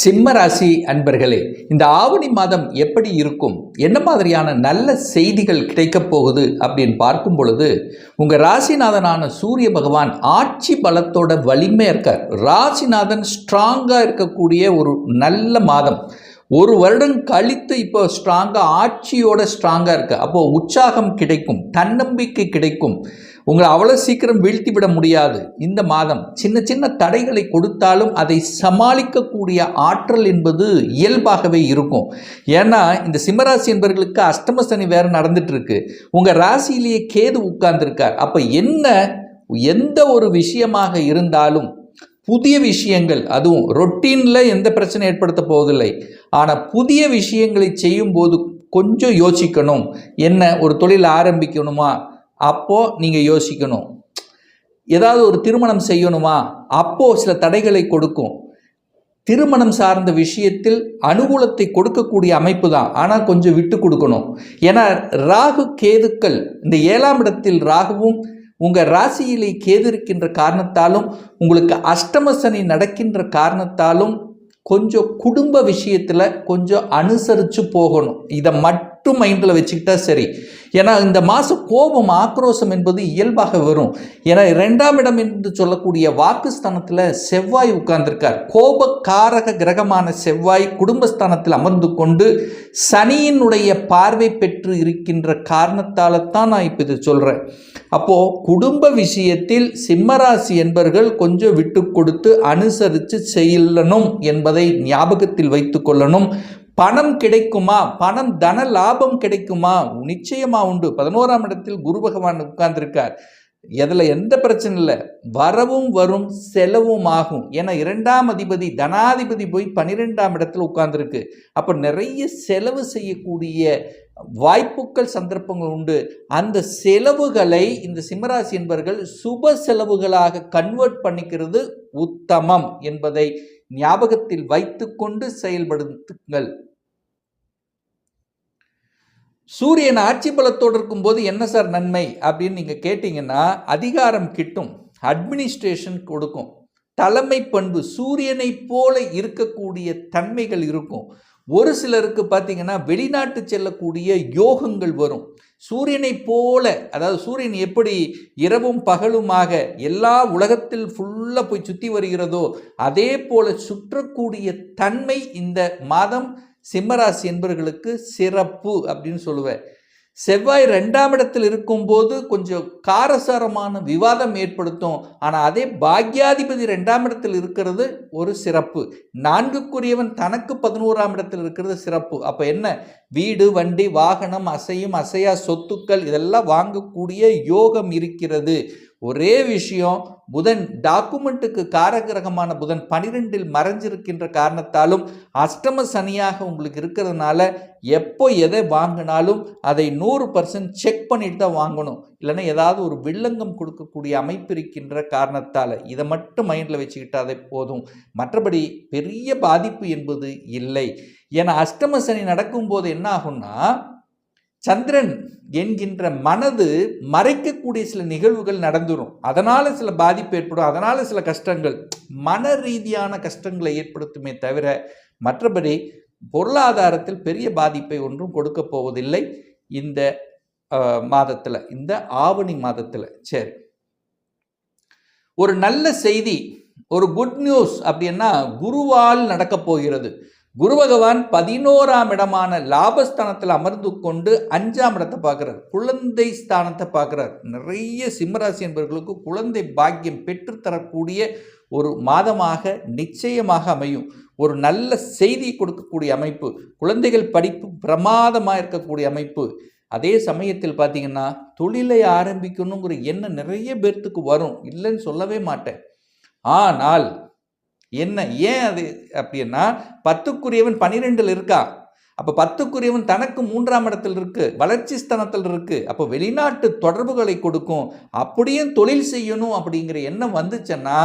சிம்ம ராசி அன்பர்களே இந்த ஆவணி மாதம் எப்படி இருக்கும்? என்ன மாதிரியான நல்ல செய்திகள் கிடைக்கப் போகுது அப்படின்னு பார்க்கும் பொழுது உங்கள் ராசிநாதனான சூரிய பகவான் ஆட்சி பலத்தோட வலிமையாக இருக்கார். ராசிநாதன் ஸ்ட்ராங்காக இருக்கக்கூடிய ஒரு நல்ல மாதம். ஒரு வருடம் கழித்து இப்போ ஸ்ட்ராங்காக ஆட்சியோட ஸ்ட்ராங்காக இருக்குது அப்போது உற்சாகம் கிடைக்கும் தன்னம்பிக்கை கிடைக்கும். உங்களை அவ்வளோ சீக்கிரம் வீழ்த்தி விட முடியாது. இந்த மாதம் சின்ன சின்ன தடைகளை கொடுத்தாலும் அதை சமாளிக்கக்கூடிய ஆற்றல் என்பது இயல்பாகவே இருக்கும். ஏன்னா இந்த சிம்மராசி என்பவர்களுக்கு அஷ்டம சனி வேறு நடந்துட்டு உங்கள் ராசியிலேயே கேது உட்கார்ந்துருக்கார். அப்போ என்ன எந்த ஒரு விஷயமாக இருந்தாலும் புதிய விஷயங்கள் அதுவும் ரொட்டீனில் எந்த பிரச்சனை ஏற்படுத்த போவதில்லை. ஆனால் புதிய விஷயங்களை செய்யும்போது கொஞ்சம் யோசிக்கணும். என்ன ஒரு தொழில் ஆரம்பிக்கணுமா? அப்போது நீங்கள் யோசிக்கணும். ஏதாவது ஒரு திருமணம் செய்யணுமா? அப்போது சில தடைகளை கொடுக்கும். திருமணம் சார்ந்த விஷயத்தில் அனுகூலத்தை கொடுக்கக்கூடிய அமைப்பு தான். ஆனால் கொஞ்சம் விட்டு கொடுக்கணும். ஏன்னா ராகு கேதுக்கள் இந்த ஏழாம் இடத்தில் ராகுவும் உங்கள் ராசியிலே கேது இருக்கின்ற காரணத்தாலும் உங்களுக்கு அஷ்டம சனி நடக்கின்ற காரணத்தாலும் கொஞ்சம் குடும்ப விஷயத்தில் கொஞ்சம் அனுசரித்து போகணும். இதை மட்டும் மைண்டில் வச்சுக்கிட்டா சரி. ஏன்னா இந்த மாதம் கோபம் ஆக்ரோஷம் என்பது இயல்பாக வரும். ஏன்னா இரண்டாம் இடம் என்று சொல்லக்கூடிய வாக்குஸ்தானத்தில் செவ்வாய் உட்கார்ந்திருக்கார். கோபக்காரக கிரகமான செவ்வாய் குடும்பஸ்தானத்தில் அமர்ந்து கொண்டு சனியினுடைய பார்வை பெற்று இருக்கின்ற காரணத்தால் தான் நான் இப்போ இது சொல்கிறேன் அப்போது குடும்ப விஷயத்தில் சிம்மராசி என்பர்கள் கொஞ்சம் விட்டு கொடுத்து அனுசரித்து செய்யணும் என்பதை ஞாபகத்தில் வைத்து கொள்ளணும். பணம் கிடைக்குமா? பணம் தன லாபம் கிடைக்குமா? நிச்சயமா உண்டு. பதினோராம் இடத்தில் குரு பகவான் உட்கார்ந்திருக்கார். எதில் எந்த பிரச்சனை இல்லை. வரவும் வரும் செலவும் ஆகும். ஏன்னா இரண்டாம் அதிபதி தனாதிபதி போய் பன்னிரெண்டாம் இடத்துல உட்கார்ந்துருக்கு. அப்போ நிறைய செலவு செய்யக்கூடிய வாய்ப்புகள் சந்தர்ப்பங்கள் உண்டு. அந்த செலவுகளை இந்த சிம்மராசி என்பவர்கள் சுப செலவுகளாக கன்வெர்ட் பண்ணிக்கிறது உத்தமம் என்பதை ஞாபகத்தில் வைத்துக்கொண்டு செயல்படுத்துங்கள். சூரியன் ஆட்சி பலத்தோடு இருக்கும்போது என்ன சார் நன்மை அப்படின்னு நீங்கள் கேட்டிங்கன்னா அதிகாரம் கிட்டும் அட்மினிஸ்ட்ரேஷன் கொடுக்கும். தலைமை பண்பு சூரியனை போல இருக்கக்கூடிய தன்மைகள் இருக்கும். ஒரு சிலருக்கு பார்த்தீங்கன்னா வெளிநாட்டு செல்லக்கூடிய யோகங்கள் வரும். சூரியனை போல அதாவது சூரியன் எப்படி இரவும் பகலுமாக எல்லா உலகத்தில் ஃபுல்லாக போய் சுற்றி வருகிறதோ அதே போல சுற்றக்கூடிய தன்மை இந்த மாதம் சிம்மராசி என்பவர்களுக்கு சிறப்பு அப்படின்னு சொல்லுவேன். செவ்வாய் ரெண்டாம் இடத்தில் இருக்கும்போது கொஞ்சம் காரசாரமான விவாதம் ஏற்படுத்தும். ஆனால் அதே பாக்யாதிபதி ரெண்டாம் இடத்தில் இருக்கிறது ஒரு சிறப்பு. நான்குக்குரியவன் தனக்கு பதினோராம் இடத்தில் இருக்கிறது சிறப்பு. அப்போ என்ன? வீடு வண்டி வாகனம் அசையும் அசையா சொத்துக்கள் இதெல்லாம் வாங்கக்கூடிய யோகம் இருக்கிறது. ஒரே விஷயம் புதன் டாக்குமெண்ட்டுக்கு காரகிரகமான புதன் பனிரெண்டில் மறைஞ்சிருக்கின்ற காரணத்தாலும் அஷ்டம சனியாக உங்களுக்கு இருக்கிறதுனால எப்போ எதை வாங்கினாலும் அதை நூறு பர்சன்ட் செக் பண்ணிட்டு தான் வாங்கணும். இல்லைன்னா ஏதாவது ஒரு வில்லங்கம் கொடுக்கக்கூடிய அமைப்பு இருக்கின்ற காரணத்தால். இதை மட்டும் மைண்டில் வச்சுக்கிட்டாதே போதும். மற்றபடி பெரிய பாதிப்பு என்பது இல்லை. ஏன்னா அஷ்டம சனி நடக்கும்போது என்ன ஆகும்னா சந்திரன் என்கின்ற மனது மறைக்கக்கூடிய சில நிகழ்வுகள் நடந்துடும் அதனால் சில பாதிப்பு ஏற்படும் அதனால் சில கஷ்டங்கள். மன ரீதியான கஷ்டங்களை ஏற்படுத்துமே தவிர மற்றபடி பொருளாதாரத்தில் பெரிய பாதிப்பை ஒன்றும் கொடுக்க போவதில்லை. இந்த மாதத்தில் இந்த ஆவணி மாதத்தில். சரி. ஒரு நல்ல செய்தி ஒரு குட் நியூஸ் அப்படின்னா குருவால் நடக்கப் போகிறது. குரு பகவான் பதினோராம் இடமான லாபஸ்தானத்தில் அமர்ந்து கொண்டு அஞ்சாம் இடத்தை பார்க்குறார். குழந்தை ஸ்தானத்தை பார்க்குறார். நிறைய சிம்மராசி என்பவர்களுக்கு குழந்தை பாக்கியம் பெற்றுத்தரக்கூடிய ஒரு மாதமாக நிச்சயமாக அமையும். ஒரு நல்ல செய்தி கொடுக்கக்கூடிய அமைப்பு குழந்தைகள் படிப்பு பிரமாதமாக இருக்கக்கூடிய அமைப்பு. அதே சமயத்தில் பார்த்தீங்கன்னா தொழிலை ஆரம்பிக்கணுங்கிற எண்ணம் நிறைய பேர்த்துக்கு வரும். இல்லைன்னு சொல்லவே மாட்டேன். ஆனால் என்ன ஏன் அது அப்படின்னா பத்துக்குரியவன் பன்னிரெண்டில் இருக்கா? அப்போ பத்துக்குரியவன் தனக்கு மூன்றாம் இடத்தில் இருக்குது வளர்ச்சி ஸ்தானத்தில் இருக்குது அப்போ வெளிநாட்டு தொடர்புகளை கொடுக்கும் அப்படியும் தொழில் செய்யணும் அப்படிங்கிற எண்ணம் வந்துச்சுன்னா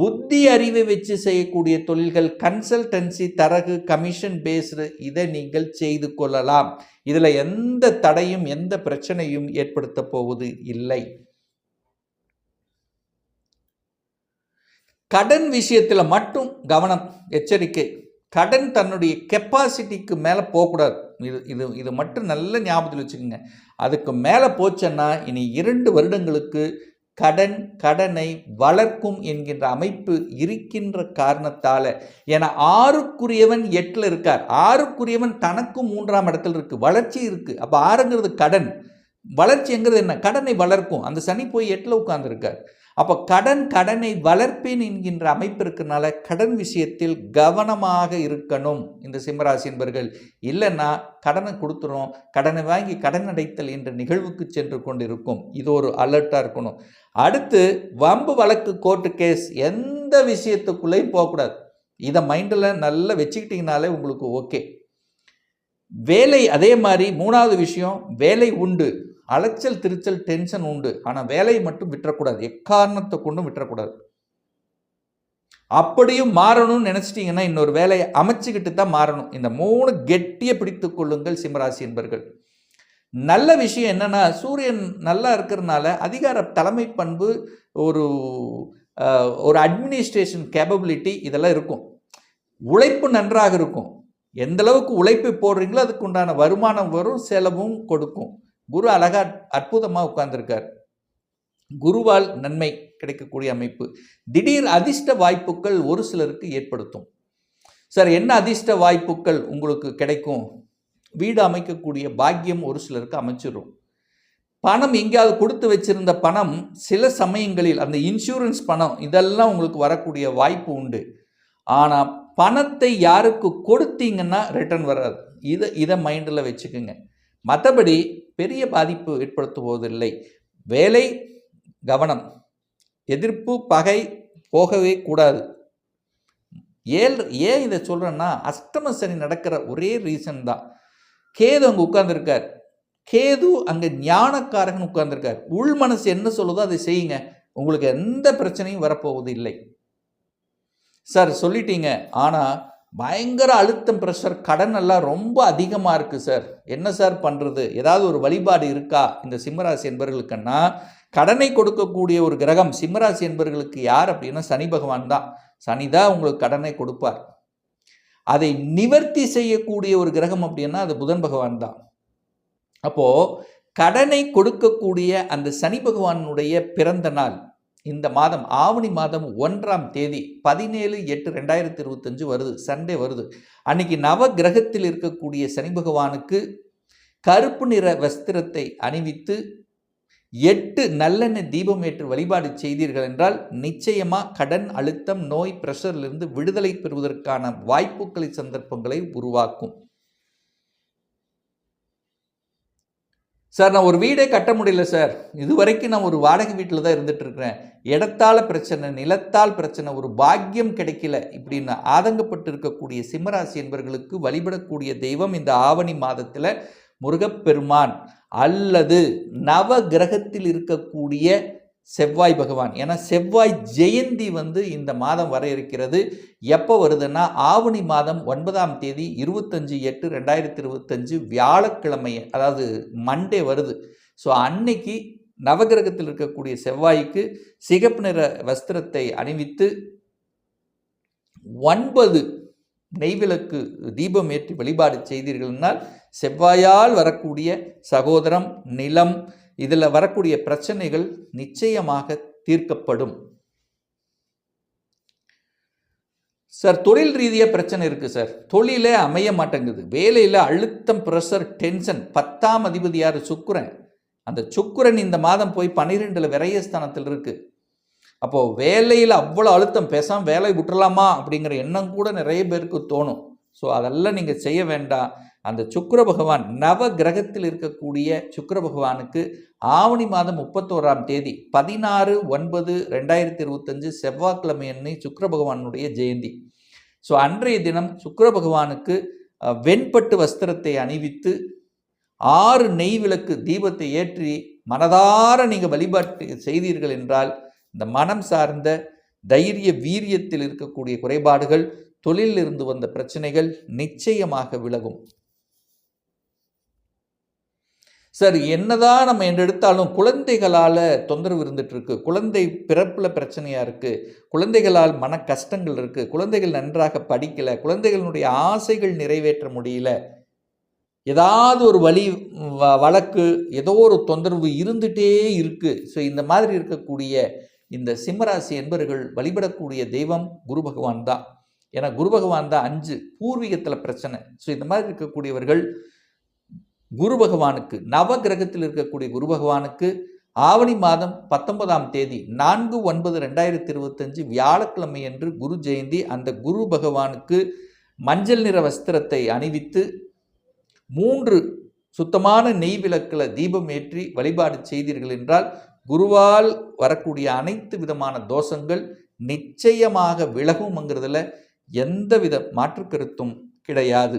புத்தி அறிவை வச்சு செய்யக்கூடிய தொழில்கள் கன்சல்டன்சி தரகு கமிஷன் பேஸ்டு இதை நீங்கள் செய்து கொள்ளலாம். இதில் எந்த தடையும் எந்த பிரச்சனையும் ஏற்படுத்த போவது இல்லை. கடன் விஷயத்தில் மட்டும் கவனம் எச்சரிக்கை. கடன் தன்னுடைய கெப்பாசிட்டிக்கு மேலே போகக்கூடாது. இது இது இது மட்டும் நல்ல ஞாபகத்தில் வச்சுக்கோங்க. அதுக்கு மேலே போச்சேன்னா இனி இரண்டு வருடங்களுக்கு கடன் கடனை வளர்க்கும் என்கின்ற அமைப்பு இருக்கின்ற காரணத்தால் என ஆறுக்குரியவன் எட்டில் இருக்கார். ஆறுக்குரியவன் தனக்கும் மூன்றாம் இடத்துல இருக்குது வளர்ச்சி இருக்குது அப்போ ஆறுங்கிறது கடன். வளர்ச்சிங்கிறது என்ன? கடனை வளர்க்கும். அந்த சனி போய் எட்டில் உட்கார்ந்துருக்கார். அப்போ கடன் கடனை வளர்ப்பேன் என்கின்ற அமைப்பு இருக்கனால கடன் விஷயத்தில் கவனமாக இருக்கணும் இந்த சிம்மராசி என்பர்கள். இல்லைன்னா கடனை கொடுத்துரும் கடனை வாங்கி கடன் அடைத்தல் என்ற நிகழ்வுக்கு சென்று கொண்டு இருக்கும் இது ஒரு அலர்ட்டாக இருக்கணும். அடுத்து வம்பு வழக்கு கோர்ட்டு கேஸ் எந்த விஷயத்துக்குள்ளேயும் போகக்கூடாது. இதை மைண்டில் நல்லா வச்சுக்கிட்டிங்கனாலே உங்களுக்கு ஓகே வேலை அதே மாதிரி மூணாவது விஷயம் வேலை உண்டு. அலைச்சல் திருச்சல் டென்ஷன் உண்டு. ஆனால் வேலையை மட்டும் விட்டுறக்கூடாது. எக்காரணத்தை கொண்டும் விட்டுறக்கூடாது. அப்படியும் மாறணும்னு நினச்சிட்டிங்கன்னா இன்னொரு வேலையை அமைச்சுக்கிட்டு தான் மாறணும். இந்த மூணு கெட்டியை பிடித்து கொள்ளுங்கள் சிம்மராசி என்பர்கள். நல்ல விஷயம் என்னென்னா சூரியன் நல்லா இருக்கிறதுனால அதிகார தலைமை பண்பு ஒரு ஒரு அட்மினிஸ்ட்ரேஷன் கேப்பபிலிட்டி இதெல்லாம் இருக்கும். உழைப்பு நன்றாக இருக்கும். எந்த அளவுக்கு உழைப்பு போடுறீங்களோ அதுக்கு உண்டான வருமானம் வரும் செலவும் கொடுக்கும். குரு அழகா அற்புதமாக உட்கார்ந்துருக்கார். குருவால் நன்மை கிடைக்கக்கூடிய அமைப்பு. திடீர் அதிர்ஷ்ட வாய்ப்புகள் ஒரு சிலருக்கு ஏற்படுத்தும். சார் என்ன அதிர்ஷ்ட வாய்ப்புகள் உங்களுக்கு கிடைக்கும்? வீடு அமைக்கக்கூடிய பாக்கியம் ஒரு சிலருக்கு அமைச்சிடும் பணம் எங்கேயாவது கொடுத்து வச்சிருந்த பணம் சில சமயங்களில் அந்த இன்சூரன்ஸ் பணம் இதெல்லாம் உங்களுக்கு வரக்கூடிய வாய்ப்பு உண்டு. ஆனால் பணத்தை யாருக்கு கொடுத்தீங்கன்னா ரிட்டர்ன் வராது. இதை இதை மைண்டில் வச்சுக்கோங்க. மற்றபடி பெரிய பாதிப்பு ஏற்படுத்துவதில்லை. வேலை கவனம் எதிர்ப்பு பகை போகவே கூடாது. ஏல் ஏன் இதை சொல்கிறேன்னா அஷ்டம சனி நடக்கிற ஒரே ரீசன் தான். கேது அங்கே உட்கார்ந்துருக்கார். கேது அங்கே ஞானக்காரகன் உட்கார்ந்துருக்கார். உள் மனசு என்ன சொல்லுதோ அதை செய்யுங்க. உங்களுக்கு எந்த பிரச்சனையும் வரப்போவது இல்லை சார் சொல்லிட்டீங்க. ஆனால் பயங்கர அழுத்தம் ப்ரெஷர் கடன் எல்லாம் ரொம்ப அதிகமாக இருக்குது சார் என்ன சார் பண்ணுறது ஏதாவது ஒரு வழிபாடு இருக்கா? இந்த சிம்மராசி என்பவர்களுக்குன்னா கடனை கொடுக்கக்கூடிய ஒரு கிரகம் சிம்மராசி என்பவர்களுக்கு யார் அப்படின்னா சனி பகவான் தான். சனி தான் உங்களுக்கு கடனை கொடுப்பார். அதை நிவர்த்தி செய்யக்கூடிய ஒரு கிரகம் அப்படின்னா அது புதன் பகவான் தான். அப்போது கடனை கொடுக்கக்கூடிய அந்த சனி பகவானுடைய பிறந்த நாள் இந்த மாதம் ஆவணி மாதம் ஒன்றாம் தேதி பதினேழு எட்டு ரெண்டாயிரத்தி இருபத்தஞ்சு வருது சண்டே வருது. அன்னைக்கு நவ கிரகத்தில் இருக்கக்கூடிய சனி பகவானுக்கு கருப்பு நிற வஸ்திரத்தை அணிவித்து எட்டு நல்லெண்ணெய் தீபம் ஏற்று வழிபாடு செய்தீர்கள் என்றால் நிச்சயமாக கடன் அழுத்தம் நோய் பிரஷர்லிருந்து விடுதலை பெறுவதற்கான வாய்ப்புகளை சந்தர்ப்பங்களை உருவாக்கும். சார் நான் ஒரு வீடே கட்ட முடியல சார். இது வரைக்கும் நான் ஒரு வாடகை வீட்டில் தான் இருந்துட்டுருக்கிறேன். இடத்தால் பிரச்சனை நிலத்தால் பிரச்சனை ஒரு பாக்கியம் கிடைக்கல இப்படின்னு ஆதங்கப்பட்டு இருக்கக்கூடிய சிம்மராசி என்பவர்களுக்கு வழிபடக்கூடிய தெய்வம் இந்த ஆவணி மாதத்தில் முருகப்பெருமான். அல்லது நவ கிரகத்தில் இருக்கக்கூடிய செவ்வாய் பகவான். ஏன்னா செவ்வாய் ஜெயந்தி வந்து இந்த மாதம் வர இருக்கிறது. எப்போ வருதுன்னா ஆவணி மாதம் ஒன்பதாம் தேதி இருபத்தஞ்சி எட்டு ரெண்டாயிரத்தி இருபத்தஞ்சு வியாழக்கிழமை அதாவது மண்டே வருது. ஸோ அன்னைக்கு நவகிரகத்தில் இருக்கக்கூடிய செவ்வாய்க்கு சிகப்பு நிற வஸ்திரத்தை அணிவித்து ஒன்பது நெய்விளக்கு தீபம் ஏற்றி வழிபாடு செய்தீர்கள்னால் செவ்வாயால் வரக்கூடிய சகோதரம் நிலம் இதில் வரக்கூடிய பிரச்சனைகள் நிச்சயமாக தீர்க்கப்படும். சார் தொழில் ரீதியாக பிரச்சனை இருக்குது சார். தொழிலே அமைய மாட்டேங்குது. வேலையில் அழுத்தம் ப்ரெஷர் டென்ஷன் பத்தாம் அதிபதி யார் சுக்குரன். அந்த சுக்குரன் இந்த மாதம் போய் பன்னிரெண்டில் விரயஸ்தானத்தில் இருக்குது அப்போது வேலையில் அவ்வளோ அழுத்தம் பேசாமல் வேலை விட்டுறலாமா அப்படிங்கிற எண்ணம் கூட நிறைய பேருக்கு தோணும். ஸோ அதெல்லாம் நீங்கள் செய்ய வேண்டாம். அந்த சுக்கர பகவான் நவ கிரகத்தில் இருக்கக்கூடிய சுக்கர பகவானுக்கு ஆவணி மாதம் முப்பத்தோராம் தேதி பதினாறு ஒன்பது ரெண்டாயிரத்தி இருபத்தஞ்சு செவ்வாய்க்கிழமை அன்னை சுக்கர பகவானுடைய ஜெயந்தி. ஸோ அன்றைய தினம் சுக்கர பகவானுக்கு வெண்பட்டு வஸ்திரத்தை அணிவித்து ஆறு நெய் விளக்கு தீபத்தை ஏற்றி மனதார நீங்கள் வழிபாட்டு செய்தீர்கள் என்றால் இந்த மனம் சார்ந்த தைரிய வீரியத்தில் இருக்கக்கூடிய குறைபாடுகள் தொழிலில் இருந்து வந்த பிரச்சனைகள் நிச்சயமாக விலகும். சார் என்னதான் நம்ம என்று எடுத்தாலும் குழந்தைகளால் தொந்தரவு இருந்துகிட்ருக்கு குழந்தை பிறப்பில் பிரச்சனையாக இருக்குது குழந்தைகளால் மன கஷ்டங்கள் இருக்குது குழந்தைகள் நன்றாக படிக்கலை. குழந்தைகளுடைய ஆசைகள் நிறைவேற்ற முடியல. ஏதாவது ஒரு வழி வ- வழக்கு ஏதோ ஒரு தொந்தரவு இருந்துகிட்டே இருக்குது ஸோ இந்த மாதிரி இருக்கக்கூடிய இந்த சிம்மராசி என்பவர்கள் வழிபடக்கூடிய தெய்வம் குரு பகவான் தான். ஏன்னா குரு பகவான் தான் அஞ்சு பூர்வீகத்தில் பிரச்சனை. ஸோ இந்த மாதிரி இருக்கக்கூடியவர்கள் குரு பகவானுக்கு நவ கிரகத்தில் இருக்கக்கூடிய குரு பகவானுக்கு ஆவணி மாதம் பத்தொன்பதாம் தேதி நான்கு ஒன்பது ரெண்டாயிரத்தி இருபத்தஞ்சு வியாழக்கிழமை அன்று குரு ஜெயந்தி அந்த குரு பகவானுக்கு மஞ்சள் நிற வஸ்திரத்தை அணிவித்து மூன்று சுத்தமான நெய் விளக்கில் தீபம் ஏற்றி வழிபாடு செய்தீர்கள் என்றால் குருவால் வரக்கூடிய அனைத்து விதமான தோஷங்கள் நிச்சயமாக விலகும்ங்கிறதுல எந்தவித மாற்று கருத்தும் கிடையாது.